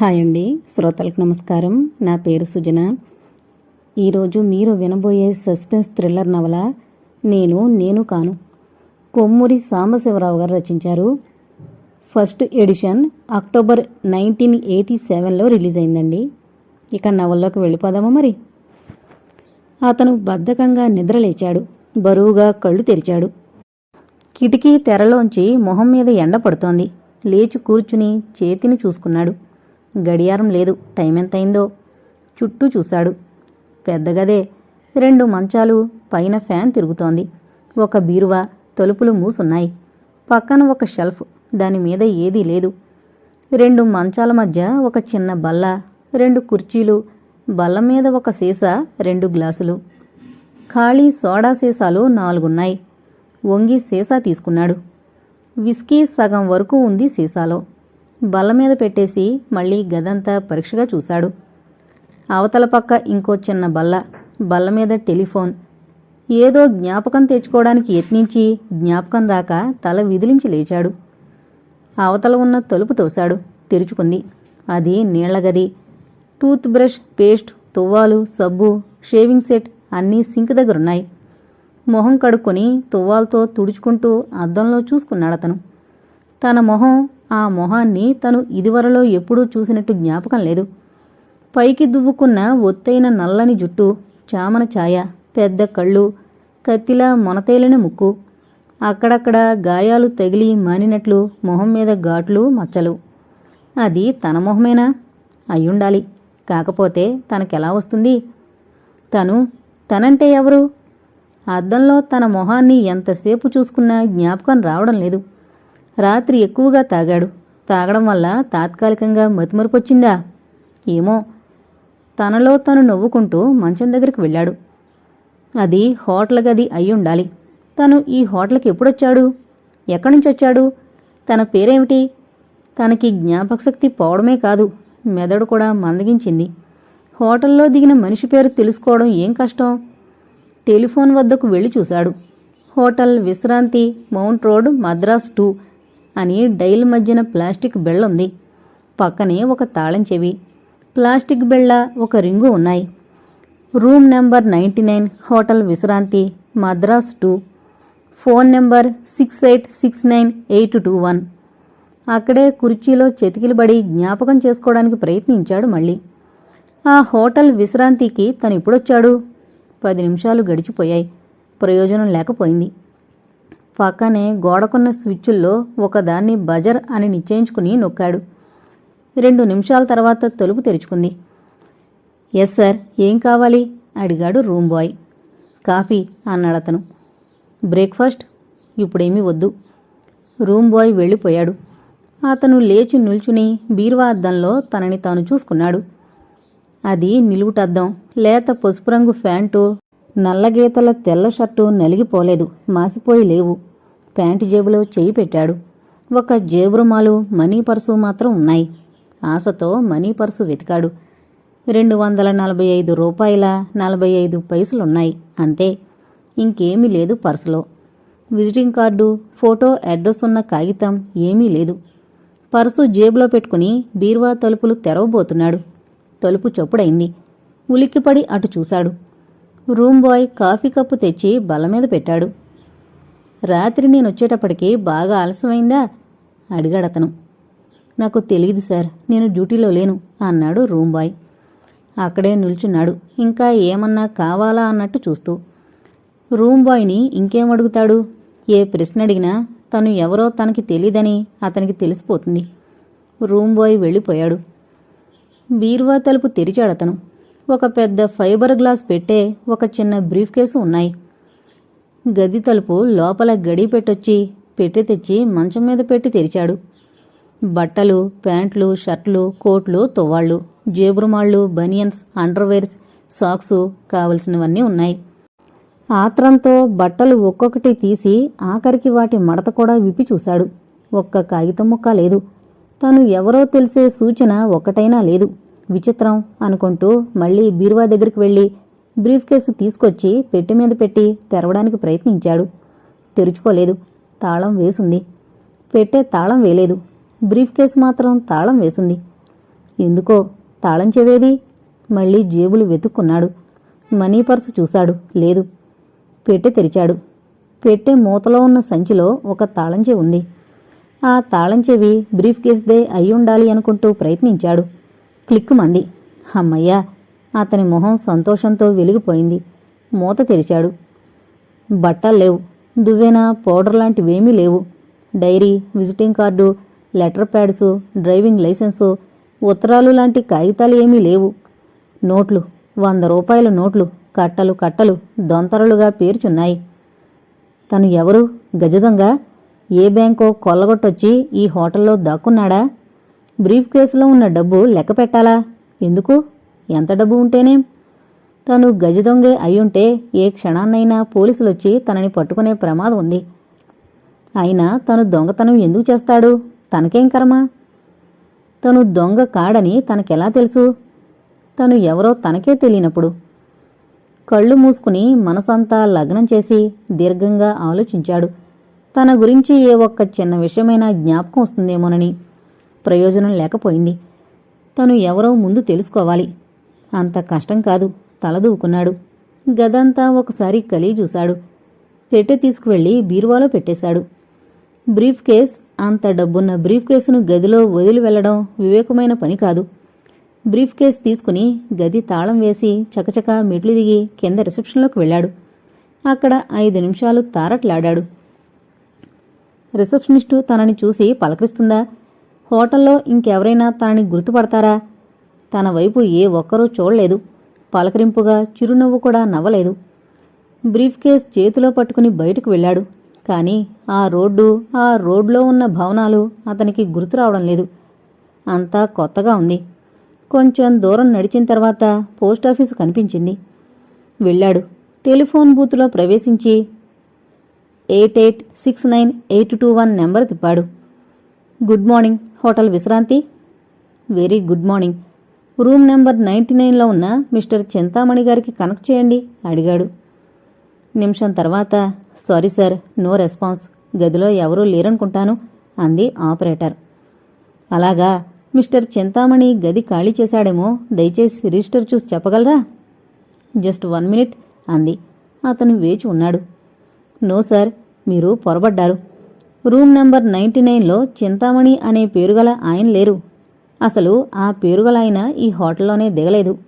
Hi అండి శ్రోతలకు నమస్కారం. నా పేరు సుజన. ఈరోజు మీరు వినబోయే సస్పెన్స్ థ్రిల్లర్ నవల నేను నేను కాను. కొమ్మూరి సాంబశివరావు గారు రచించారు. First edition October nineteen eighty సెవెన్లో రిలీజ్ అయిందండి. ఇక నవల్లోకి వెళ్ళిపోదామా మరి? అతను బద్ధకంగా నిద్రలేచాడు. బరువుగా కళ్ళు తెరిచాడు. కిటికీ తెరలోంచి మొహం మీద ఎండ పడుతోంది. లేచి కూర్చుని చేతిని చూసుకున్నాడు. గడియారం లేదు. టైం ఎంతైందో చుట్టూ చూశాడు. పెద్ద గదే రెండు మంచాలు పైన ఫ్యాన్ తిరుగుతోంది. ఒక బీరువా తలుపులు మూసున్నాయి. పక్కన ఒక షెల్ఫ్ దాని మీద ఏదీ లేదు. రెండు మంచాల మధ్య ఒక చిన్న బల్ల రెండు కుర్చీలు బల్ల మీద ఒక సీసా రెండు గ్లాసులు. ఖాళీ సోడా సీసాలు నాలుగున్నాయి. వంగి సీసా తీసుకున్నాడు. విస్కీ సగం వరకు ఉంది సీసాలో. బల్ల మీద పెట్టేసి మళ్ళీ గదంతా పరీక్షగా చూశాడు. అవతల పక్క ఇంకో చిన్న బల్ల బల్ల మీద టెలిఫోన్. ఏదో జ్ఞాపకం తెచ్చుకోవడానికి యత్నించి జ్ఞాపకం రాక తల విదిలించి లేచాడు. అవతల ఉన్న తలుపు తోశాడు తెరుచుకుంది. అది నీళ్ళగది టూత్ బ్రష్ పేస్ట్ తువ్వాలు సబ్బు షేవింగ్ సెట్ అన్నీ సింక్ దగ్గరున్నాయి. మొహం కడుక్కొని తువ్వాలతో తుడుచుకుంటూ అద్దంలో చూసుకున్నాడతను. తన మొహం ఆ మొహాన్ని తను ఇదివరలో ఎప్పుడూ చూసినట్టు జ్ఞాపకం లేదు. పైకి దువ్వుకున్న ఒత్తైన నల్లని జుట్టు చామన ఛాయ పెద్ద కళ్ళు కత్తిలా మొనతేలిన ముక్కు అక్కడక్కడ గాయాలు తగిలి మానినట్లు మొహం మీద ఘాట్లు మచ్చలు. అది తన మొహమేనా? అయ్యుండాలి. కాకపోతే తనకెలా వస్తుంది? తను తనంటే ఎవరు? అద్దంలో తన మొహాన్ని ఎంతసేపు చూసుకున్నా జ్ఞాపకం రావడం లేదు. రాత్రి ఎక్కువగా తాగాడు. తాగడం వల్ల తాత్కాలికంగా మతిమరుపొచ్చిందా ఏమో. తనలో తను నవ్వుకుంటూ మంచం దగ్గరికి వెళ్ళాడు. అది హోటల్ గది ఉండాలి. తను ఈ హోటల్కి ఎప్పుడొచ్చాడు? ఎక్కడి నుంచి వచ్చాడు తన పేరేమిటి? తనకి జ్ఞాపకశక్తి పోవడమే కాదు మెదడు కూడా మందగించింది. హోటల్లో దిగిన మనిషి పేరు తెలుసుకోవడం ఏం కష్టం? టెలిఫోన్ వద్దకు వెళ్ళి చూశాడు. Hotel Vishranti mount road Madras two. అని డైల్ మధ్యన ప్లాస్టిక్ బెళ్ళుంది పక్కనే ఒక తాళం చెవి ప్లాస్టిక్ బెళ్ళ ఒక రింగు ఉన్నాయి. Room number ninety nine hotel Vishranti Madras two. Phone number six eight six nine eight two one. అక్కడే కుర్చీలో చెతికిలబడి జ్ఞాపకం చేసుకోవడానికి ప్రయత్నించాడు మళ్ళీ. ఆ హోటల్ విశ్రాంతికి తను ఎప్పుడొచ్చాడు? పది నిమిషాలు గడిచిపోయాయి. ప్రయోజనం లేకపోయింది. పక్కనే గోడకున్న స్విచ్చుల్లో ఒకదాన్ని బజర్ అని నిశ్చయించుకుని నొక్కాడు. రెండు నిమిషాల తర్వాత తలుపు తెరుచుకుంది. ఎస్ సార్ ఏం కావాలి? అడిగాడు రూమ్ బాయ్ కాఫీ అన్నాడతను బ్రేక్ఫాస్ట్? ఇప్పుడేమీ వద్దు. రూమ్ బాయ్ వెళ్ళిపోయాడు. అతను లేచి నిల్చుని బీరువా అద్దంలో తనని తాను చూసుకున్నాడు. అది నిలువుటద్దం. లేత పసుపు రంగు ఫ్యాంటు నల్లగీతల తెల్ల షర్టు నలిగిపోలేదు. మాసిపోయి లేవు. ప్యాంటు జేబులో చేయి పెట్టాడు. ఒక జేబు రుమాలు మనీ పర్సు మాత్రం ఉన్నాయి. ఆశతో మనీ పర్సు వెతికాడు. రెండు వందల నలభై ఐదు రూపాయల నలభై ఐదు పైసలున్నాయి. అంతే. ఇంకేమీ లేదు పర్సులో. విజిటింగ్ కార్డు ఫోటో అడ్రస్ ఉన్న కాగితం ఏమీ లేదు. పర్సు జేబులో పెట్టుకుని బీరువా తలుపులు తెరవబోతున్నాడు. తలుపు చొప్పుడైంది. ఉలిక్కిపడి అటు చూశాడు. రూమ్ బాయ్ కాఫీ కప్పు తెచ్చి బల్ల మీద పెట్టాడు. రాత్రి నేను వచ్చేటప్పటికీ బాగా ఆలస్యమైందా? అడిగాడతను. నాకు తెలియదు సార్ నేను డ్యూటీలో లేను అన్నాడు రూమ్ బాయ్ అక్కడే నిల్చున్నాడు ఇంకా ఏమన్నా కావాలా అన్నట్టు చూస్తూ. రూమ్ బాయ్ని ఇంకేం అడుగుతాడు? ఏ ప్రశ్న అడిగినా తను ఎవరో తనకి తెలీదని అతనికి తెలిసిపోతుంది. రూమ్ బాయ్ వెళ్ళిపోయాడు. బీరువా తలుపు తెరిచాడతను. ఒక పెద్ద ఫైబర్ గ్లాస్ పెట్టే ఒక చిన్న బ్రీఫ్ కేసు ఉన్నాయి. గది తలుపు లోపల గడి పెట్టొచ్చి పెట్టి తెచ్చి మంచం మీద పెట్టి తెరిచాడు. బట్టలు ప్యాంట్లు షర్ట్లు కోట్లు తువ్వాళ్ళు జేబురుమాళ్ళు బనియన్స్ అండర్వేర్స్ సాక్సు కావలసినవన్నీ ఉన్నాయి. ఆత్రంతో బట్టలు ఒక్కొక్కటి తీసి ఆఖరికి వాటి మడత కూడా విప్పి చూశాడు. ఒక్క కాగితం ముక్క లేదు. తను ఎవరో తెలిసే సూచన ఒక్కటైనా లేదు. విచిత్రం అనుకుంటూ మళ్ళీ బీరువా దగ్గరికి వెళ్ళి బ్రీఫ్ కేసు తీసుకొచ్చి పెట్టి మీద పెట్టి తెరవడానికి ప్రయత్నించాడు. తెరుచుకోలేదు. తాళం వేసుంది. పెట్టే తాళం వేలేదు బ్రీఫ్ కేసు మాత్రం తాళం వేసింది. ఎందుకో తాళం చెవేది? మళ్ళీ జేబులు వెతుక్కున్నాడు. మనీ పర్సు చూశాడు. లేదు. పెట్టె తెరిచాడు. పెట్టె మూతలో ఉన్న సంచిలో ఒక తాళంచె ఉంది. ఆ తాళం చెవి బ్రీఫ్ కేస్దే అయి ఉండాలి అనుకుంటూ ప్రయత్నించాడు. క్లిక్ మంది. అమ్మయ్యా! అతని మొహం సంతోషంతో వెలిగిపోయింది. మూత తెరిచాడు. బట్టలు లేవు. దువ్వెన పౌడర్ లాంటివేమీ లేవు. Diary visiting card letter pads driving licence ఉత్తరాలు లాంటి కాగితాలు ఏమీ లేవు. నోట్లు వంద రూపాయల నోట్లు కట్టలు కట్టలు దొంతరలుగా పేర్చున్నాయి. తను ఎవరు? గజదొంగ? ఏ బ్యాంకో కొల్లగొట్టొచ్చి ఈ హోటల్లో దాక్కున్నాడా? బ్రీఫ్ కేసులో ఉన్న డబ్బు లెక్క పెట్టాలా? ఎందుకు? ఎంత డబ్బు ఉంటేనేం? తను గజదొంగే అయ్యుంటే ఏ క్షణాన్నైనా పోలీసులొచ్చి తనని పట్టుకునే ప్రమాదం ఉంది. అయినా తను దొంగతనం ఎందుకు చేస్తాడు? తనకేం కర్మ? తను దొంగ కాడని తనకెలా తెలుసు? తను ఎవరో తనకే తెలియనప్పుడు. కళ్ళు మూసుకుని మనసంతా లగ్నం చేసి దీర్ఘంగా ఆలోచించాడు. తన గురించి ఏ ఒక్క చిన్న విషయమైనా జ్ఞాపకం వస్తుందేమోనని ప్రయోజనం లేకపోయింది. తను ఎవరో ముందు తెలుసుకోవాలి. అంత కష్టం కాదు తలదూకున్నాడు. గదంతా ఒకసారి కలి చూశాడు. పెట్టె తీసుకువెళ్ళి బీరువాలో పెట్టేశాడు. బ్రీఫ్ కేస్ అంత డబ్బున్న బ్రీఫ్ కేసును గదిలో వదిలి వెళ్ళడం వివేకమైన పని కాదు. బ్రీఫ్ కేస్ తీసుకుని గది తాళం వేసి చకచక మెట్లు దిగి కింద రిసెప్షన్లోకి వెళ్ళాడు. అక్కడ ఐదు నిమిషాలు తారట్లాడాడు. రిసెప్షనిస్టు తనని చూసి పలకరిస్తుందా? హోటల్లో ఇంకెవరైనా తనని గుర్తుపడతారా? తన వైపు ఏ ఒక్కరూ చూడలేదు. పలకరింపుగా చిరునవ్వు కూడా నవ్వలేదు. బ్రీఫ్ కేస్ చేతిలో పట్టుకుని బయటకు వెళ్ళాడు. కానీ ఆ రోడ్డు ఆ రోడ్లో ఉన్న భవనాలు అతనికి గుర్తు రావడం లేదు. అంతా కొత్తగా ఉంది. కొంచెం దూరం నడిచిన తర్వాత పోస్టాఫీసు కనిపించింది. వెళ్ళాడు. టెలిఫోన్ బూత్లో ప్రవేశించి eight eight six nine eight two one number తిప్పాడు. Good morning hotel Vishranti? Very good morning. Room number ninety నైన్లో ఉన్న మిస్టర్ చింతామణి గారికి కనెక్ట్ చేయండి అడిగాడు. నిమిషం తర్వాత సారీ సార్ నో రెస్పాన్స్. గదిలో ఎవరూ లేరనుకుంటాను అంది ఆపరేటర్. అలాగా మిస్టర్ చింతామణి గది ఖాళీ చేశాడేమో దయచేసి రిజిస్టర్ చూసి చెప్పగలరా? జస్ట్ వన్ మినిట్ అంది. అతను వేచి ఉన్నాడు. నో సార్ మీరు పొరబడ్డారు. రూమ్ నెంబర్ నైంటీ నైన్లో చింతామణి అనే పేరుగల ఆయన లేరు. అసలు ఆ పేరుగల ఆయన ఈ హోటల్లోనే దిగలేదు.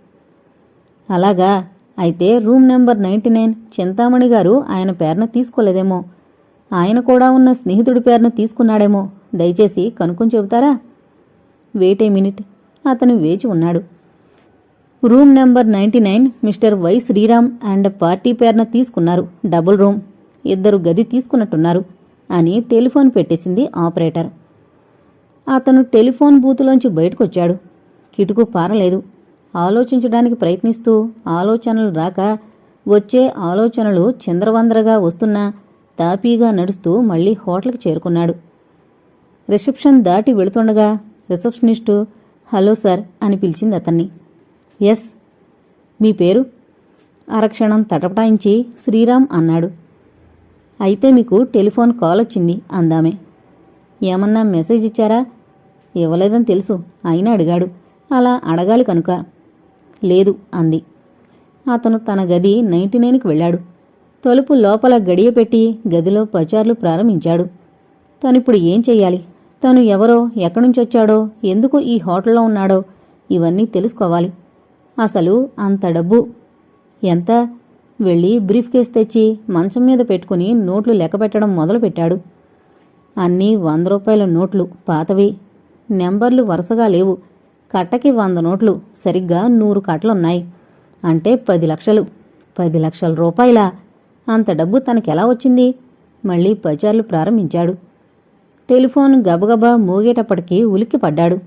అలాగా? అయితే room number ninety nine Chintamani గారు ఆయన పేరున తీసుకోలేదేమో. ఆయన కూడా ఉన్న స్నేహితుడి పేరున తీసుకున్నాడేమో. దయచేసి కనుక్కొని చెబుతారా? Wait a minute. అతను వేచి ఉన్నాడు. Room number ninety nine mister Y Sriram and party పేరున తీసుకున్నారు. Double room. ఇద్దరు గది తీసుకున్నట్టున్నారు అని టెలిఫోన్ పెట్టేసింది ఆపరేటర్. అతను టెలిఫోన్ బూతులోంచి బయటకొచ్చాడు. కిటుకు పారలేదు. ఆలోచించడానికి ప్రయత్నిస్తూ ఆలోచనలు రాక వచ్చే ఆలోచనలు చంద్రవందరగా వస్తున్నా తాపీగా నడుస్తూ మళ్ళీ హోటల్కి చేరుకున్నాడు. రిసెప్షన్ దాటి వెళుతుండగా రిసెప్షనిస్టు హలో సార్ అని పిలిచింది అతన్ని. ఎస్ మీ పేరు? అరక్షణం తటపటాయించి శ్రీరామ్ అన్నాడు. అయితే మీకు టెలిఫోన్ కాల్ వచ్చింది అందామే. ఏమన్నా మెసేజ్ ఇచ్చారా? ఇవ్వలేదని తెలుసు. అయినా అడిగాడు. అలా అడగాలి కనుక. లేదు అంది. అతను తన గది నైంటీ నైన్కి వెళ్ళాడు. తలుపు లోపల గడియ పెట్టి గదిలో పచార్లు ప్రారంభించాడు. తనిప్పుడు ఏం చెయ్యాలి? తను ఎవరో ఎక్కడ్నుంచొచ్చాడో ఎందుకు ఈ హోటల్లో ఉన్నాడో ఇవన్నీ తెలుసుకోవాలి. అసలు అంత డబ్బు ఎంత? వెళ్ళి బ్రీఫ్ కేస్ తెచ్చి మంచం మీద పెట్టుకుని నోట్లు లెక్కపెట్టడం మొదలుపెట్టాడు. అన్నీ వంద రూపాయల నోట్లు పాతవి. నెంబర్లు వరుసగా లేవు. కట్టకి వంద నోట్లు సరిగ్గా నూరు కట్టలున్నాయి. అంటే పది లక్షలు. పది లక్షల రూపాయల? అంత డబ్బు తనకెలా వచ్చింది? మళ్ళీ పచార్లు ప్రారంభించాడు. టెలిఫోన్ గబగబా మోగేటప్పటికీ ఉలిక్కి పడ్డాడు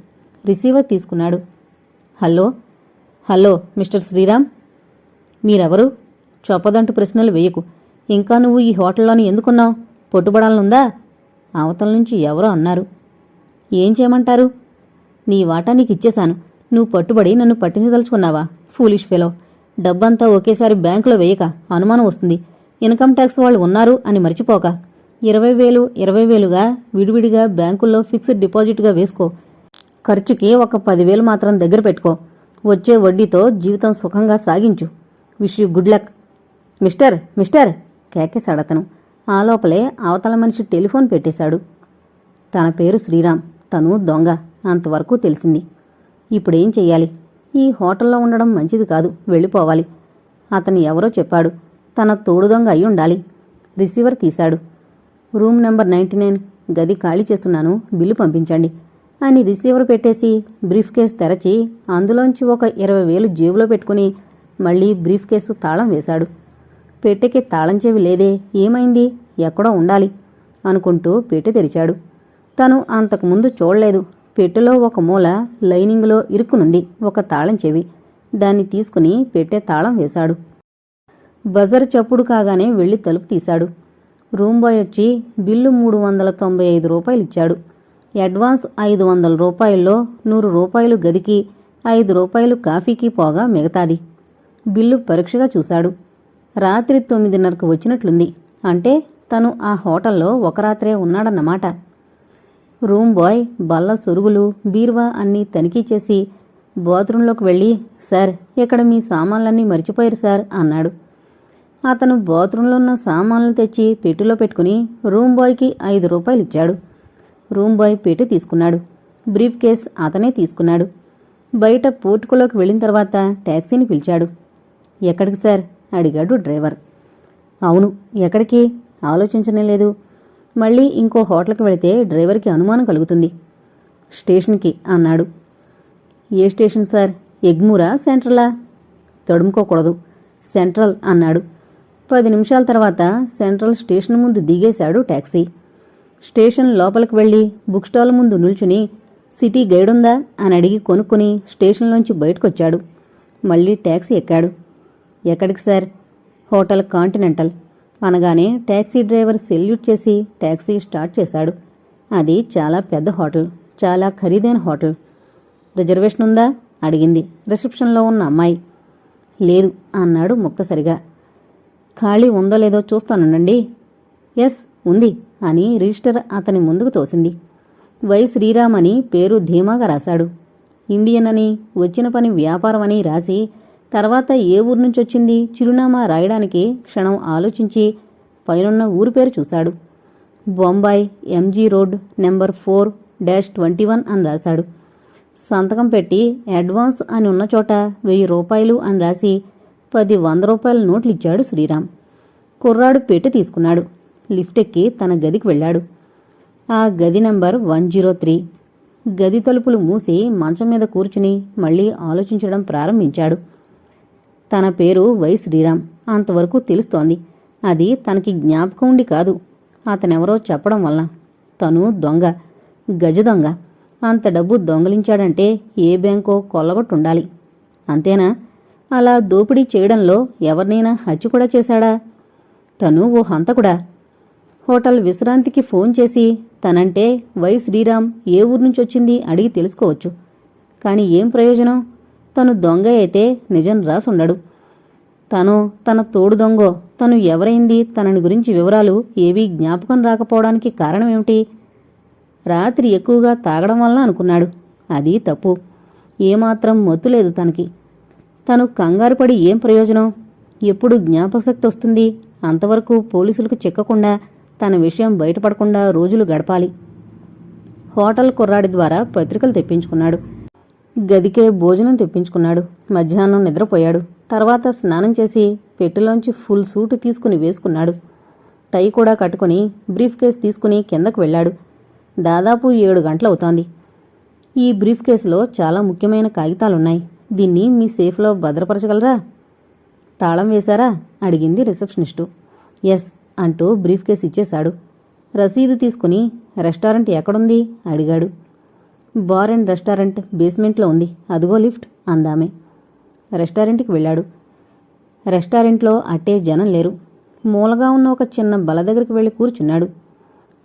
రిసీవర్ తీసుకున్నాడు. హలో? Hello mister Sriram? మీరెవరు? చొప్పదంటు ప్రశ్నలు వేయకు. ఇంకా నువ్వు ఈ హోటల్లోని ఎందుకున్నావు? పొట్టుబడాలనుందా? అవతల నుంచి ఎవరో అన్నారు. ఏం చేయమంటారు? నీ వాటా నీకు ఇచ్చేశాను నువ్వు పట్టుబడి నన్ను పట్టించదలుచుకున్నావా? Foolish fellow. డబ్బంతా ఒకేసారి బ్యాంకులో వేయక. అనుమానం వస్తుంది. ఇన్కమ్ ట్యాక్స్ వాళ్ళు ఉన్నారు అని మర్చిపోక. ఇరవై వేలు ఇరవై వేలుగా విడివిడిగా బ్యాంకుల్లో ఫిక్స్డ్ డిపాజిట్గా వేసుకో. ఖర్చుకి ఒక పదివేలు మాత్రం దగ్గర పెట్టుకో. వచ్చే వడ్డీతో జీవితం సుఖంగా సాగించు. Wish you good luck. Mister mister కేకేశాడతను ఆ లోపలే అవతల మనిషి టెలిఫోన్ పెట్టేశాడు. తన పేరు శ్రీరామ్ తను దొంగ అంతవరకు తెలిసింది. ఇప్పుడేం చెయ్యాలి? ఈ హోటల్లో ఉండడం మంచిది కాదు వెళ్ళిపోవాలి. అతను ఎవరో చెప్పాడు తన తోడు దొంగ అయి ఉండాలి. రిసీవర్ తీశాడు. రూమ్ నెంబర్ నైంటీ నైన్ గది ఖాళీ చేస్తున్నాను బిల్లు పంపించండి అని రిసీవర్ పెట్టేసి బ్రీఫ్ కేస్ తెరచి అందులోంచి ఒక ఇరవై వేలు జేబులో పెట్టుకుని మళ్ళీ బ్రీఫ్ కేసు తాళం వేశాడు. పెట్టెకి తాళం చెవి లేదే ఏమైంది? ఎక్కడో ఉండాలి అనుకుంటూ పెట్టె తెరిచాడు. తను అంతకుముందు చూడలేదు. పెట్టెలో ఒక మూల లైనింగ్లో ఇరుక్కునుంది ఒక తాళం చెవి దాన్ని తీసుకుని పెట్టె తాళం వేశాడు. బజర్ చప్పుడు కాగానే వెళ్ళి తలుపు తీశాడు. రూమ్ బాయ్ వచ్చి బిల్లు మూడు వందల తొంభై ఐదు రూపాయలు ఇచ్చాడు. అడ్వాన్స్ ఐదు వందల రూపాయల్లో నూరు రూపాయలు గదికి ఐదు రూపాయలు కాఫీకి పోగా మిగతాది. బిల్లు పరీక్షగా చూశాడు. రాత్రి తొమ్మిదిన్నరకు వచ్చినట్లుంది. అంటే తను ఆ హోటల్లో ఒక రాత్రే ఉన్నాడన్నమాట. రూమ్ బాయ్ బల్ల సొరుగులు బీరువా అన్నీ తనిఖీ చేసి బాత్రూంలోకి వెళ్ళి సార్ ఇక్కడ మీ సామాన్లన్నీ మర్చిపోయారు సార్ అన్నాడు. అతను బాత్రూంలో ఉన్న సామాన్లు తెచ్చి పెట్టులో పెట్టుకుని రూమ్ బాయ్కి ఐదు రూపాయలు ఇచ్చాడు రూమ్ బాయ్ పెట్టి తీసుకున్నాడు. బ్రీఫ్ కేస్ అతనే తీసుకున్నాడు. బయట పోర్టుకోలోకి వెళ్ళిన తర్వాత ట్యాక్సీని పిలిచాడు. ఎక్కడికి సార్? అడిగాడు డ్రైవర్. అవును ఎక్కడికి? ఆలోచించనే లేదు. మళ్ళీ ఇంకో హోటల్కి వెళితే డ్రైవర్కి అనుమానం కలుగుతుంది. స్టేషన్కి అన్నాడు. ఏ స్టేషన్ సార్? ఎగ్మూరా సెంట్రలా? తడుముకోకూడదు సెంట్రల్ అన్నాడు. పది నిమిషాల తర్వాత సెంట్రల్ స్టేషన్ ముందు దిగేశాడు ట్యాక్సీ స్టేషన్ లోపలికి వెళ్ళి బుక్ స్టాల్ ముందు నిల్చుని సిటీ గైడ్ ఉందా అని అడిగి కొనుక్కుని స్టేషన్లోంచి బయటకొచ్చాడు. మళ్ళీ ట్యాక్సీ ఎక్కాడు. ఎక్కడికి సార్? Hotel continental. అనగానే ట్యాక్సీ డ్రైవర్ సెల్యూట్ చేసి ట్యాక్సీ స్టార్ట్ చేశాడు. అది చాలా పెద్ద హోటల్ చాలా ఖరీదైన హోటల్. రిజర్వేషన్ ఉందా? అడిగింది. రిసెప్షన్లో ఉన్న అమ్మాయి. లేదు అన్నాడు ముక్తసరిగా ఖాళీ ఉందో లేదో చూస్తానుండండి. ఎస్ ఉంది అని రిజిస్టర్ అతని ముందుకు తోసింది. వై శ్రీరామ్ అని పేరు ధీమాగా రాశాడు. ఇండియన్ అని వచ్చిన పని వ్యాపారం అని రాసి తర్వాత ఏ ఊరు నుంచి వచ్చింది? చిరునామా రాయడానికి క్షణం ఆలోచించి పైనున్న ఊరు పేరు చూశాడు. Bombay M G road number four dash twenty one అని రాశాడు. సంతకం పెట్టి అడ్వాన్స్ అని ఉన్న చోట వెయ్యి రూపాయలు అని రాసి పది వంద రూపాయల నోట్లు ఇచ్చాడు శ్రీరామ్. కుర్రాడు పెట్టి తీసుకున్నాడు. లిఫ్ట్ ఎక్కి తన గదికి వెళ్ళాడు. ఆ గది నంబర్ వన్ జీరో త్రీ. గది తలుపులు మూసి మంచం మీద కూర్చుని మళ్ళీ ఆలోచించడం ప్రారంభించాడు. తన పేరు వై శ్రీరామ్ అంతవరకు తెలుస్తోంది. అది తనకి జ్ఞాపకం ఉండి కాదు. అతనెవరో చెప్పడం వల్ల. తను దొంగ. గజ దొంగ. అంత డబ్బు దొంగలించాడంటే ఏ బ్యాంకో కొల్లగొట్టుండాలి. అంతేనా? అలా దోపిడీ చేయడంలో ఎవరినైనా హత్య కూడా చేశాడా? తను ఓ హంతకుడా? హోటల్ విశ్రాంతికి ఫోన్ చేసి తనంటే వై శ్రీరామ్ ఏ ఊరు నుంచి వచ్చింది అడిగి తెలుసుకోవచ్చు. కాని ఏం ప్రయోజనం? తను దొంగ అయితే నిజం రాసుండడు. తను తన తోడు దొంగో తను ఎవరైంది తనని గురించి వివరాలు ఏవీ జ్ఞాపకం రాకపోవడానికి కారణమేమిటి? రాత్రి ఎక్కువగా తాగడం వల్ల అనుకున్నాడు. అది తప్పు. ఏమాత్రం మత్తు లేదు తనకి. తను కంగారు పడి ఏం ప్రయోజనం? ఎప్పుడు జ్ఞాపకశక్తి వస్తుంది? అంతవరకు పోలీసులకు చిక్కకుండా తన విషయం బయటపడకుండా రోజులు గడపాలి. హోటల్ కుర్రాడి ద్వారా పత్రికలు తెప్పించుకున్నాడు. గదికే భోజనం తెప్పించుకున్నాడు. మధ్యాహ్నం నిద్రపోయాడు. తర్వాత స్నానం చేసి పెట్టెలోంచి ఫుల్ సూటు తీసుకుని వేసుకున్నాడు. టై కూడా కట్టుకుని బ్రీఫ్ కేస్ తీసుకుని కిందకు వెళ్ళాడు. దాదాపు ఏడు గంటలవుతోంది. ఈ బ్రీఫ్ కేసులో చాలా ముఖ్యమైన కాగితాలున్నాయి. దీన్ని మీ సేఫ్లో భద్రపరచగలరా? తాళం వేశారా? అడిగింది రిసెప్షనిస్టు. ఎస్ అంటూ బ్రీఫ్ కేస్ ఇచ్చేశాడు. రసీదు తీసుకుని రెస్టారెంట్ ఎక్కడుంది? అడిగాడు. బార్ అండ్ రెస్టారెంట్ బేస్మెంట్లో ఉంది. అదిగో లిఫ్ట్ అందామే. రెస్టారెంట్కి వెళ్ళాడు. రెస్టారెంట్లో అట్టే జనం లేరు. మూలగా ఉన్న ఒక చిన్న బల దగ్గరికి వెళ్ళి కూర్చున్నాడు.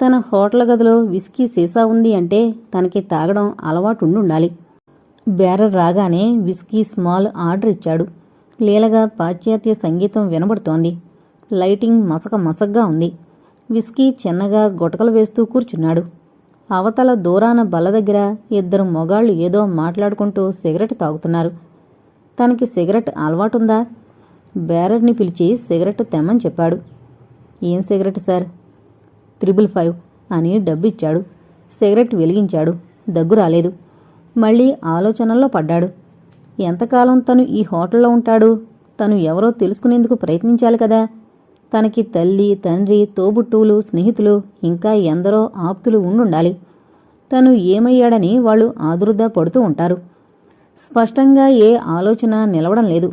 తన హోటల్ గదిలో విస్కీ సీసా ఉంది అంటే తనకి తాగడం అలవాటు ఉండాలి బేరర్ రాగానే విస్కీ స్మాల్ ఆర్డర్ ఇచ్చాడు. లీలగా పాశ్చాత్య సంగీతం వినబడుతోంది. లైటింగ్ మసక మసగ్గా ఉంది. విస్కీ చిన్నగా గుటకలు వేస్తూ కూర్చున్నాడు. అవతల దూరాన బల్ల దగ్గర ఇద్దరు మొగాళ్ళు ఏదో మాట్లాడుకుంటూ సిగరెట్ తాగుతున్నారు. తనకి సిగరెట్ అలవాటుందా? బేరర్ని పిలిచి సిగరెట్ తెమ్మని చెప్పాడు. ఏం సిగరెట్ సార్? త్రిబుల్ ఫైవ్ అని డబ్బిచ్చాడు. సిగరెట్ వెలిగించాడు. దగ్గు రాలేదు. మళ్ళీ ఆలోచనల్లో పడ్డాడు. ఎంతకాలం తను ఈ హోటల్లో ఉంటాడు? తను ఎవరో తెలుసుకునేందుకు ప్రయత్నించాలి కదా? తనకి తల్లి తండ్రి తోబుట్టువులు స్నేహితులు ఇంకా ఎందరో ఆప్తులు ఉండుండాలి. తను ఏమయ్యాడని వాళ్ళు ఆదురుదా పడుతూ ఉంటారు. స్పష్టంగా ఏ ఆలోచన నిలవడం లేదు.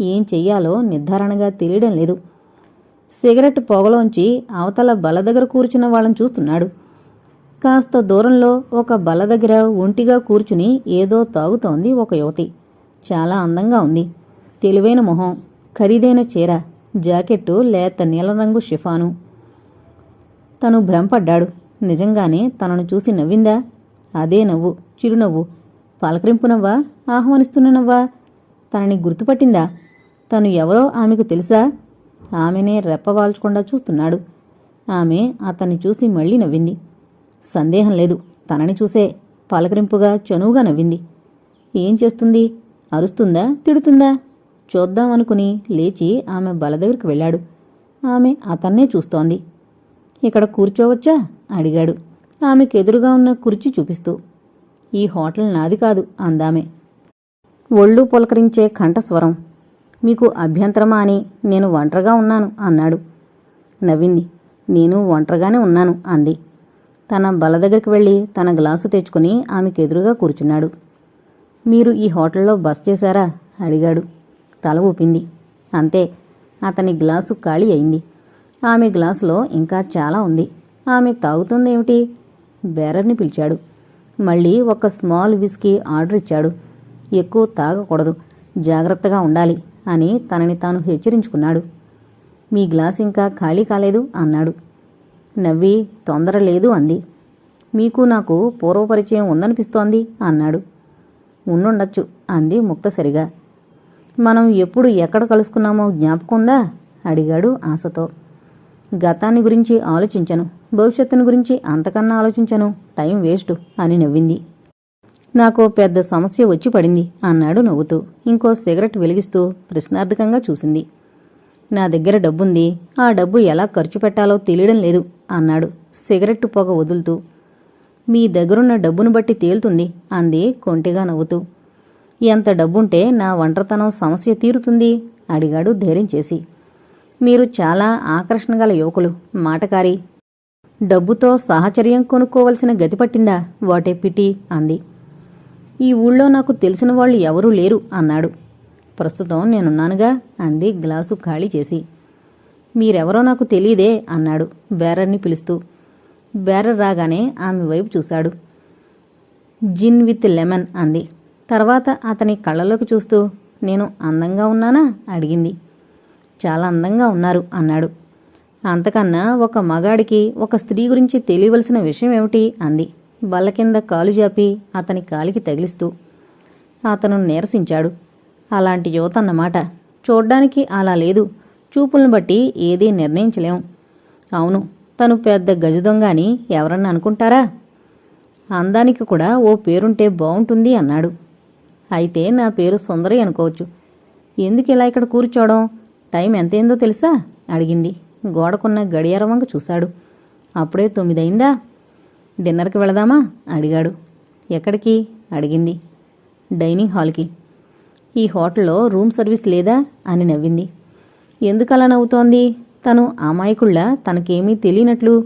ఏం చెయ్యాలో నిర్ధారణగా తెలియడం లేదు. సిగరెట్ పొగలోంచి అవతల బల దగ్గర కూర్చున్న వాళ్ళని చూస్తున్నాడు. కాస్త దూరంలో ఒక బల దగ్గర ఒంటిగా కూర్చుని ఏదో తాగుతోంది ఒక యువతి. చాలా అందంగా ఉంది. తెలివైన మొహం ఖరీదైన చీర జాకెట్టు లేత నీలం రంగు షిఫాను. తను భ్రమపడ్డాడు. నిజంగానే తనను చూసి నవ్విందా? అదే నవ్వు చిరునవ్వు. పలకరింపు నవ్వా? ఆహ్వానిస్తున్న నవ్వా? తనని గుర్తుపట్టిందా? తను ఎవరో ఆమెకు తెలుసా? ఆమెనే రెప్పవాల్చకుండా చూస్తున్నాడు. ఆమె అతన్ని చూసి మళ్ళీ నవ్వింది. సందేహం లేదు. తనని చూసే పలకరింపుగా చనువుగా నవ్వింది. ఏం చేస్తుంది? అరుస్తుందా? తిడుతుందా? చూద్దామనుకుని లేచి ఆమె బల దగ్గరికి వెళ్ళాడు. ఆమె అతన్నే చూస్తోంది. ఇక్కడ కూర్చోవచ్చా? అడిగాడు. ఆమెకు ఎదురుగా ఉన్న కుర్చీ చూపిస్తూ. ఈ హోటల్ నాది కాదు అందామె. ఒళ్ళు పులకరించే కంఠస్వరం. మీకు అభ్యంతరమా అని నేను ఒంటరిగా ఉన్నాను అన్నాడు. నవ్వింది. నేను ఒంటరిగానే ఉన్నాను అంది. తన బల దగ్గరికి వెళ్ళి తన గ్లాసు తెచ్చుకుని ఆమెకు ఎదురుగా కూర్చున్నాడు. మీరు ఈ హోటల్లో బస్ చేశారా? అడిగాడు. తల ఊపింది. అంతే అతని గ్లాసు ఖాళీ అయింది. ఆమె గ్లాసులో ఇంకా చాలా ఉంది. ఆమె తాగుతుందేమిటి? బేరర్ని పిలిచాడు. మళ్ళీ ఒక స్మాల్ విస్కీ ఆర్డర్ ఇచ్చాడు. ఎక్కువ తాగకూడదు జాగ్రత్తగా ఉండాలి అని తనని తాను హెచ్చరించుకున్నాడు. మీ గ్లాస్ ఇంకా ఖాళీ కాలేదు అన్నాడు. నవ్వి తొందర లేదు అంది. మీకు నాకు పూర్వపరిచయం ఉందనిపిస్తోంది అన్నాడు. ఉండుండొచ్చు అంది ముక్తసరిగా. మనం ఎప్పుడు ఎక్కడ కలుసుకున్నామో జ్ఞాపకం ఉందా? అడిగాడు ఆశతో. గతాన్ని గురించి ఆలోచించను. భవిష్యత్తుని గురించి అంతకన్నా ఆలోచించను. టైం వేస్ట్ అని నవ్వింది. నాకు పెద్ద సమస్య వచ్చి పడింది అన్నాడు నవ్వుతూ. ఇంకో సిగరెట్ వెలిగిస్తూ ప్రశ్నార్థకంగా చూసింది. నా దగ్గర డబ్బుంది. ఆ డబ్బు ఎలా ఖర్చు పెట్టాలో తెలియడం లేదు అన్నాడు సిగరెట్టు పొగ వదులుతూ. మీ దగ్గరున్న డబ్బును బట్టి తేలుతుంది అంది కొంటిగా నవ్వుతూ. ఎంత డబ్బుంటే నా ఒంటరితనం సమస్య తీరుతుంది అడిగాడు ధైర్యం చేసి. మీరు చాలా ఆకర్షణ గల యువకులు మాటకారి. డబ్బుతో సాహచర్యం కొనుక్కోవలసిన గతి పట్టిందా? వాటే పిటి అంది. ఈ ఊళ్ళో నాకు తెలిసిన వాళ్ళు ఎవరూ లేరు అన్నాడు. ప్రస్తుతం నేనున్నానుగా అంది గ్లాసు ఖాళీ చేసి. మీరెవరో నాకు తెలియదే అన్నాడు బేరర్ని పిలుస్తూ. బేరర్ రాగానే ఆమె వైపు చూశాడు. జిన్ విత్ లెమన్ అంది. తర్వాత అతని కళ్ళలోకి చూస్తూ నేను అందంగా ఉన్నానా? అడిగింది. చాలా అందంగా ఉన్నారు అన్నాడు. అంతకన్నా ఒక మగాడికి ఒక స్త్రీ గురించి తెలియవలసిన విషయం ఏమిటి? అంది. బల్ల కింద కాలు జాపి అతని కాలికి తగిలిస్తూ అతను నీరసించాడు. అలాంటి యువత అన్నమాట. చూడ్డానికి అలా లేదు. చూపులను బట్టి ఏదీ నిర్ణయించలేం. అవును. తను పెద్ద గజదొంగ అని ఎవరన్నా అనుకుంటారా? అందానికి కూడా ఓ పేరుంటే బావుంటుంది అన్నాడు. అయితే నా పేరు సుందరి అనుకోవచ్చు. ఎందుకు ఇలా ఇక్కడ కూర్చోవడం? టైం ఎంతైందో తెలుసా? అడిగింది. గోడకున్న గడియారం వంక చూశాడు. అప్పుడే తొమ్మిదయిందా డిన్నర్కి వెళదామా? అడిగాడు. ఎక్కడికి? అడిగింది. డైనింగ్ హాల్కి. ఈ హోటల్లో రూమ్ సర్వీస్ లేదా? అని నవ్వింది. ఎందుకలా నవ్వుతోంది? తను అమాయకుళ్ళ తనకేమీ తెలియనట్లు.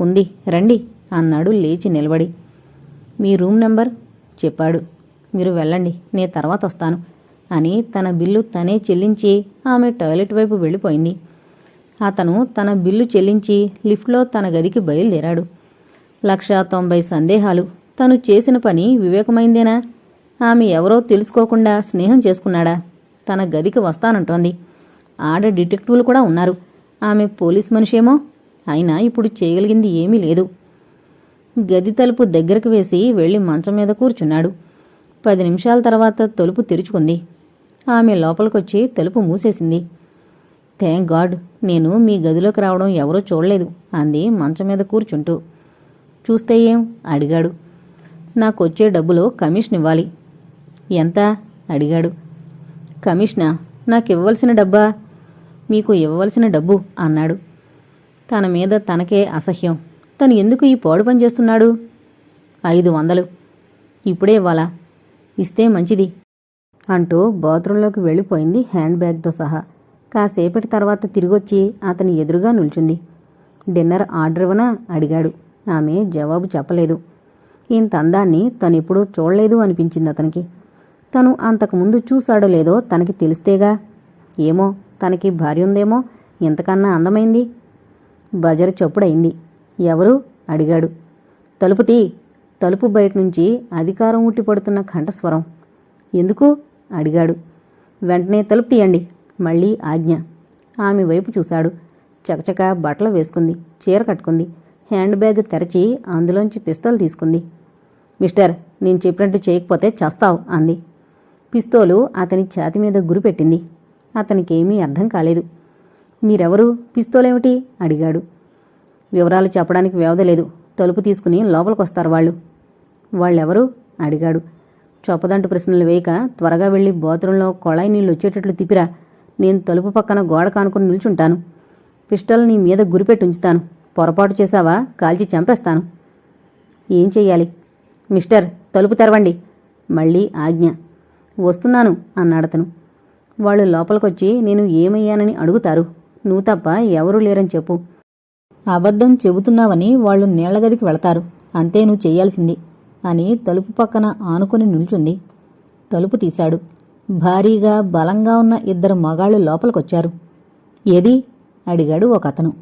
ఉంది రండి అన్నాడు లేచి నిలబడి. మీ రూమ్ నెంబర్? చెప్పాడు. మీరు వెళ్ళండి నే తర్వాత వస్తాను అని తన బిల్లు తనే చెల్లించి ఆమె టాయిలెట్ వైపు వెళ్ళిపోయింది. అతను తన బిల్లు చెల్లించి లిఫ్ట్లో తన గదికి బయలుదేరాడు. లక్ష తొంభై సందేహాలు తను చేసిన పని వివేకమైందేనా? ఆమె ఎవరో తెలుసుకోకుండా స్నేహం చేసుకున్నాడా? తన గదికి వస్తానంటోంది. ఆడ డిటెక్టివ్లు కూడా ఉన్నారు. ఆమె పోలీస్ మనిషేమో? అయినా ఇప్పుడు చేయగలిగింది ఏమీ లేదు. గది తలుపు దగ్గరకు వేసి వెళ్ళి మంచం మీద కూర్చున్నాడు. పది నిమిషాల తర్వాత తలుపు తెరుచుకుంది. ఆమె లోపలికొచ్చి తలుపు మూసేసింది. థ్యాంక్ గాడ్ నేను మీ గదిలోకి రావడం ఎవరూ చూడలేదు అంది మంచం మీద కూర్చుంటూ. చూస్తే ఏం? అడిగాడు. నాకొచ్చే డబ్బులో కమిషన్ ఇవ్వాలి. ఎంత? అడిగాడు. కమిషనా? నాకు ఇవ్వవలసిన డబ్బా? మీకు ఇవ్వవలసిన డబ్బు అన్నాడు. తన మీద తనకే అసహ్యం. తను ఎందుకు ఈ పాడు పని చేస్తున్నాడు? ఐదు వందలు. ఇప్పుడే ఇవ్వాలా? ఇస్తే మంచిది అంటూ బాత్రూంలోకి వెళ్ళిపోయింది హ్యాండ్ బ్యాగ్తో సహా. కాసేపటి తర్వాత తిరిగొచ్చి అతని ఎదురుగా నిల్చుంది. డిన్నర్ ఆర్డర్ ఇవ్వనా? అడిగాడు. ఆమె జవాబు చెప్పలేదు. ఇంత అందాన్ని తనెప్పుడూ చూడలేదు అనిపించింది అతనికి. తను అంతకుముందు చూశాడో లేదో తనకి తెలిస్తేగా. ఏమో తనకి భార్య ఉందేమో? ఇంతకన్నా అందమైంది? బజర్ చప్పుడయింది. ఎవరు? అడిగాడు. తలుపుతీ తలుపు బయట నుంచి అధికారం ఉట్టి పడుతున్న కంఠస్వరం ఎందుకు? అడిగాడు. వెంటనే తలుపు తీయండి. మళ్ళీ ఆజ్ఞ. ఆమె వైపు చూశాడు. చకచక బట్టలు వేసుకుంది. చీర కట్టుకుంది. హ్యాండ్ బ్యాగ్ తెరచి అందులోంచి పిస్తోల్ తీసుకుంది. మిస్టర్ నేను చెప్పినట్టు చేయకపోతే చస్తావు అంది. పిస్తోలు అతని ఛాతి మీద గురిపెట్టింది అతనికేమీ అర్థం కాలేదు. మీరెవరు? పిస్తోలేమిటి? అడిగాడు. వివరాలు చెప్పడానికి వ్యవధ లేదు. తలుపు తీసుకుని లోపలికొస్తారు వాళ్ళు. వాళ్ళెవరు అడిగాడు. చొప్పదంటు ప్రశ్నలు వేయక త్వరగా వెళ్ళి బాత్రూంలో కొళాయి నీళ్ళు వచ్చేటట్లు తిప్పిరా. నేను తలుపు పక్కన గోడ కానుకుని నిల్చుంటాను. పిస్టల్ నీ మీద గురిపెట్టి ఉంచుతాను. పొరపాటు చేశావా? కాల్చి చంపేస్తాను. ఏం చెయ్యాలి? మిస్టర్ తలుపు తెరవండి. మళ్ళీ ఆజ్ఞ. వస్తున్నాను అన్నాడతను వాళ్ళు లోపలికొచ్చి నేను ఏమయ్యానని అడుగుతారు. నువ్వు తప్ప ఎవరూ లేరని చెప్పు. అబద్ధం చెబుతున్నావని వాళ్ళు నీళ్ళగదికి వెళతారు. అంతే నువ్వు చెయ్యాల్సింది. అని తలుపు పక్కన ఆనుకుని నిల్చుంది. తలుపు తీశాడు. భారీగా బలంగా ఉన్న ఇద్దరు మగాళ్ళు లోపలికొచ్చారు. ఏది? అడిగాడు ఒక అతను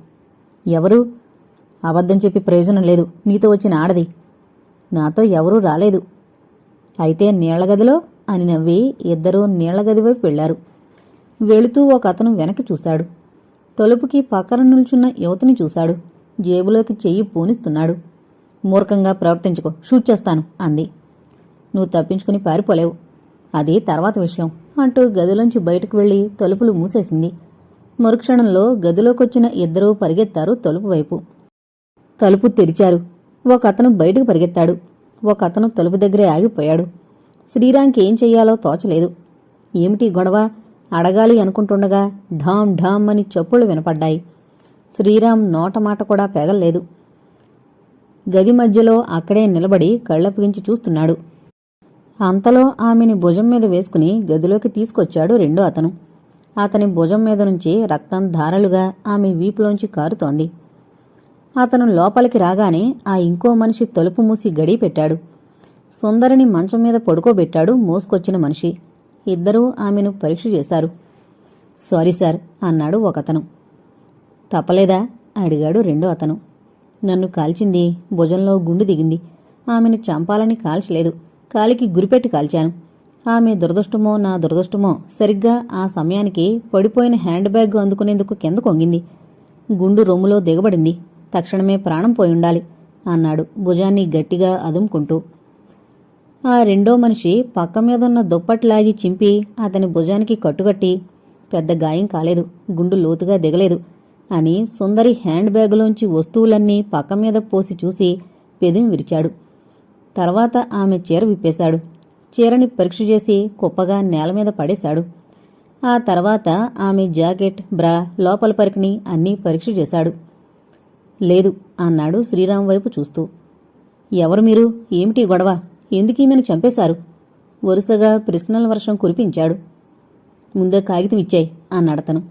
ఎవరు? అబద్ధం చెప్పి ప్రయోజనం లేదు. నీతో వచ్చిన ఆడది. నాతో ఎవరూ రాలేదు. అయితే నీళ్ళగదిలో? అని నవ్వి ఇద్దరూ నీళ్ళగది వైపు వెళ్ళారు వెళుతూ ఒక అతను వెనక్కి చూశాడు. తలుపుకి పక్కన నిల్చున్న యువతిని చూశాడు. జేబులోకి చెయ్యి పూనిస్తున్నాడు. మూర్ఖంగా ప్రవర్తించుకో. షూట్ చేస్తాను అంది. నువ్వు తప్పించుకుని పారిపోలేవు. అది తర్వాత విషయం. అంటూ గదిలోంచి బయటకు వెళ్ళి తలుపులు మూసేసింది. మరుక్షణంలో గదిలోకొచ్చిన ఇద్దరూ పరిగెత్తారు తలుపు వైపు. తలుపు తెరిచారు. ఒక అతను బయటకు పరిగెత్తాడు. ఒక అతను తలుపు దగ్గరే ఆగిపోయాడు. శ్రీరాంకి ఏం చెయ్యాలో తోచలేదు. ఏమిటి గొడవ? అడగాలి అనుకుంటుండగా ఢామ్ ఢామ్ అని చెప్పులు వినపడ్డాయి. శ్రీరామ్ నోట మాట కూడా పెగల్లేదు గది మధ్యలో అక్కడే నిలబడి కళ్ళప్పగించి చూస్తున్నాడు. అంతలో ఆమెని భుజం మీద వేసుకుని గదిలోకి తీసుకొచ్చాడు రెండో అతను. అతని భుజం మీద నుంచి రక్తం ధారలుగా ఆమె వీపులోంచి కారుతోంది. అతను లోపలికి రాగానే ఆ ఇంకో మనిషి తలుపు మూసి గడి పెట్టాడు. సుందరిని మంచం మీద పడుకోబెట్టాడు మోసుకొచ్చిన మనిషి. ఇద్దరూ ఆమెను పరీక్ష చేశారు. సారీ సార్ అన్నాడు ఒకతను. తప్పలేదా? అడిగాడు రెండో అతను. నన్ను కాల్చింది. భుజంలో గుండు దిగింది. ఆమెను చంపాలని కాల్చలేదు. కాలికి గురిపెట్టి కాల్చాను. ఆమె దురదృష్టమో నా దురదృష్టమో సరిగ్గా ఆ సమయానికి పడిపోయిన హ్యాండ్ బ్యాగ్ అందుకునేందుకు కింద కొంగింది. గుండు రొమ్ములో దిగబడింది. తక్షణమే ప్రాణం పోయి ఉండాలి అన్నాడు భుజాన్ని గట్టిగా అదుముకుంటూ. ఆ రెండో మనిషి పక్క మీదున్న దుప్పట్లాగి చింపి అతని భుజానికి కట్టుకట్టి పెద్ద గాయం కాలేదు. గుండు లోతుగా దిగలేదు. అని సుందరి హ్యాండ్ బ్యాగులోంచి వస్తువులన్నీ పక్క మీద పోసి చూసి పెదిమి విరిచాడు. తర్వాత ఆమె చీర విప్పేశాడు. చీరని పరీక్ష చేసి కుప్పగా నేల మీద పడేశాడు. ఆ తర్వాత ఆమె జాకెట్ బ్రా లోపల పరికిని అన్నీ పరీక్ష చేశాడు. లేదు అన్నాడు శ్రీరామ్ వైపు చూస్తూ. ఎవరు మీరు? ఏమిటి గొడవ? ఎందుకు ఈమెను చంపేశారు? వరుసగా ప్రశ్నల వర్షం కురిపించాడు. ముందే కాగితం ఇచ్చాయి అన్నాడతను.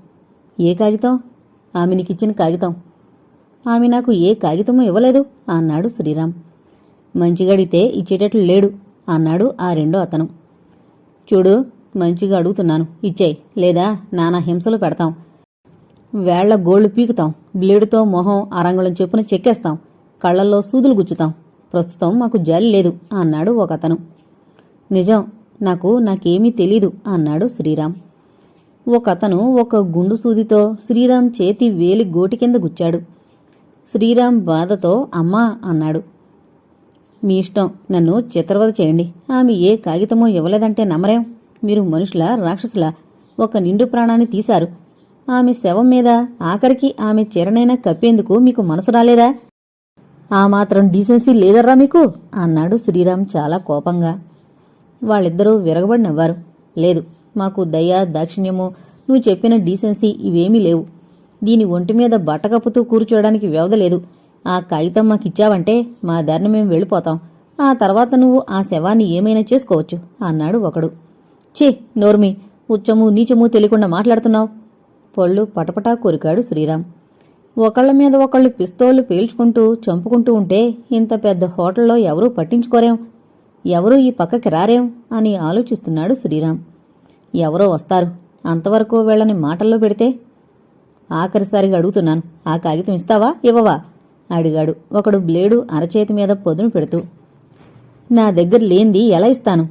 ఏ కాగితం? ఆమె నీకిచ్చిన కాగితం. ఆమె నాకు ఏ కాగితమూ ఇవ్వలేదు అన్నాడు శ్రీరామ్. మంచిగడితే ఇచ్చేటట్లు లేడు అన్నాడు ఆ రెండో అతను. చూడు మంచిగా అడుగుతున్నాను. ఇచ్చేయ్ లేదా నానా హింసలు పెడతాం. వేళ్ళ గోళ్ళు పీకుతాం. బ్లేడుతో మొహం అరంగుళం చెప్పున చెక్కేస్తాం. కళ్ళల్లో సూదులు గుచ్చుతాం. ప్రస్తుతం మాకు జాలి లేదు అన్నాడు ఒక అతను నిజం నాకు నాకేమీ తెలీదు అన్నాడు శ్రీరామ్. ఒకతను ఒక గుండు సూదితో శ్రీరామ్ చేతి వేలి గోటి కింద గుచ్చాడు. శ్రీరామ్ బాధతో అమ్మా అన్నాడు. మీ ఇష్టం నన్ను చిత్రవద చేయండి. ఆమె ఏ కాగితమో ఇవ్వలేదంటే నమ్మరేం? మీరు మనుషుల రాక్షసుల? ఒక నిండు ప్రాణాన్ని తీశారు. ఆమె శవం మీద ఆఖరికి ఆమె చీరనైనా కప్పేందుకు మీకు మనసు రాలేదా? ఆ మాత్రం డీసెన్సీ లేదర్రా మీకు? అన్నాడు శ్రీరామ్ చాలా కోపంగా. వాళ్ళిద్దరూ విరగబడి నవ్వారు. లేదు మాకు దయ దాక్షిణ్యము నువ్వు చెప్పిన డీసెన్సీ ఇవేమీ లేవు. దీని ఒంటి మీద బట్ట కప్పుతూ కూర్చోవడానికి వ్యవధ లేదు. ఆ కాగితం మాకిచ్చావంటే మా దారిని మేము వెళ్ళిపోతాం. ఆ తర్వాత నువ్వు ఆ శవాన్ని ఏమైనా చేసుకోవచ్చు అన్నాడు ఒకడు. ఛే నోర్మి ఉచ్చము నీచము తెలియకుండా మాట్లాడుతున్నావు? పళ్ళు పటపటా కొరికాడు శ్రీరామ్. ఒకళ్ళ మీద ఒకళ్ళు పిస్తోళ్ళు పీల్చుకుంటూ చంపుకుంటూ ఉంటే ఇంత పెద్ద హోటల్లో ఎవరూ పట్టించుకోరేం? ఎవరూ ఈ పక్కకి రారేం? అని ఆలోచిస్తున్నాడు శ్రీరామ్. ఎవరో వస్తారు. అంతవరకు వీళ్ళని మాటల్లో పెడితే ఆఖరిసారిగా అడుగుతున్నాను. ఆ కాగితం ఇస్తావా? ఇవ్వవా? అడిగాడు. ఒకడు బ్లేడు అరచేతి మీద పొదును పెడుతూ. నా దగ్గర లేంది ఎలా ఇస్తాను?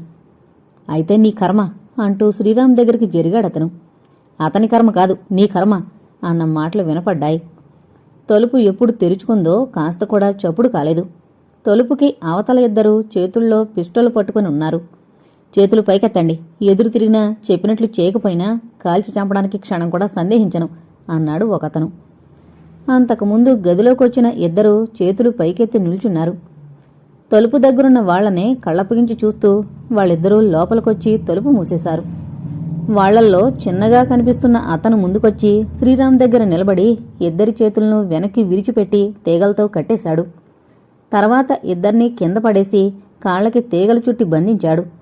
అయితే నీ కర్మ అంటూ శ్రీరామ్ దగ్గరికి జరిగాడతను అతని కర్మ కాదు నీ కర్మ అన్న మాటలు వినపడ్డాయి. తలుపు ఎప్పుడు తెరుచుకుందో కాస్త కూడా చప్పుడు కాలేదు. తలుపుకి అవతల ఇద్దరు చేతుల్లో పిస్టల్ పట్టుకుని ఉన్నారు. చేతులు పైకెత్తండి. ఎదురు తిరిగినా చెప్పినట్లు చేయకపోయినా కాల్చి చంపడానికి క్షణం కూడా సందేహించను అన్నాడు ఒకతను. అంతకుముందు గదిలోకి వచ్చిన ఇద్దరు చేతులు పైకెత్తి నిల్చున్నారు. తలుపు దగ్గరున్న వాళ్ళనే కళ్ళప్పగించి చూస్తూ వాళ్ళిద్దరూ లోపలికొచ్చి తలుపు మూసేశారు. వాళ్ళల్లో చిన్నగా కనిపిస్తున్న అతను ముందుకొచ్చి శ్రీరామ్ దగ్గర నిలబడి ఇద్దరి చేతులను వెనక్కి విరిచిపెట్టి తీగలతో కట్టేశాడు. తర్వాత ఇద్దర్నీ కింద పడేసి కాళ్ళకి తీగలు చుట్టి బంధించాడు.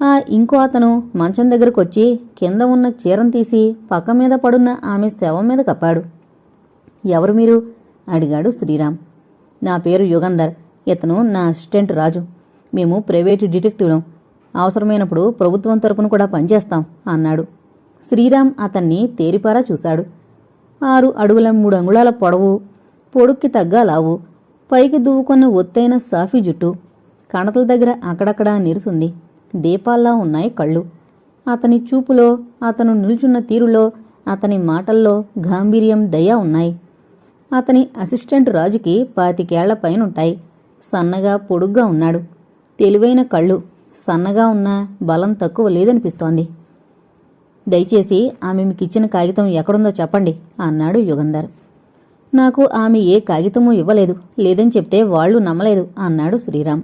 ఆ ఇంకో అతను మంచం దగ్గరకొచ్చి కింద ఉన్న చీరం తీసి పక్క మీద పడున్న ఆమె శవం మీద కప్పాడు. ఎవరు మీరు? అడిగాడు శ్రీరామ్. నా పేరు యుగంధర్. ఇతను నా అసిస్టెంట్ రాజు. మేము ప్రైవేటు డిటెక్టివ్లం. అవసరమైనప్పుడు ప్రభుత్వం తరపున కూడా పనిచేస్తాం అన్నాడు. శ్రీరామ్ అతన్ని తేరిపారా చూశాడు. ఆరు అడుగుల మూడు అంగుళాల పొడవు పొడుక్కి తగ్గ లావు పైకి దువ్వుకున్న ఒత్తైన సాఫీ జుట్టు కణతల దగ్గర అక్కడక్కడా నిరుసుంది. దీపాల్లా ఉన్నాయి కళ్ళు. అతని చూపులో అతను నిల్చున్న తీరులో అతని మాటల్లో గాంభీర్యం దయ ఉన్నాయి. అతని అసిస్టెంట్ రాజుకి పాతికేళ్ళ పైనుంటాయి. సన్నగా పొడుగ్గా ఉన్నాడు. తెలివైన కళ్ళు సన్నగా ఉన్నా బలం తక్కువ లేదనిపిస్తోంది. దయచేసి ఆమె మీకిచ్చిన కాగితం ఎక్కడుందో చెప్పండి అన్నాడు యుగంధర్. నాకు ఆమె ఏ కాగితమూ ఇవ్వలేదు. లేదని చెప్తే వాళ్ళు నమ్మలేదు అన్నాడు శ్రీరామ్.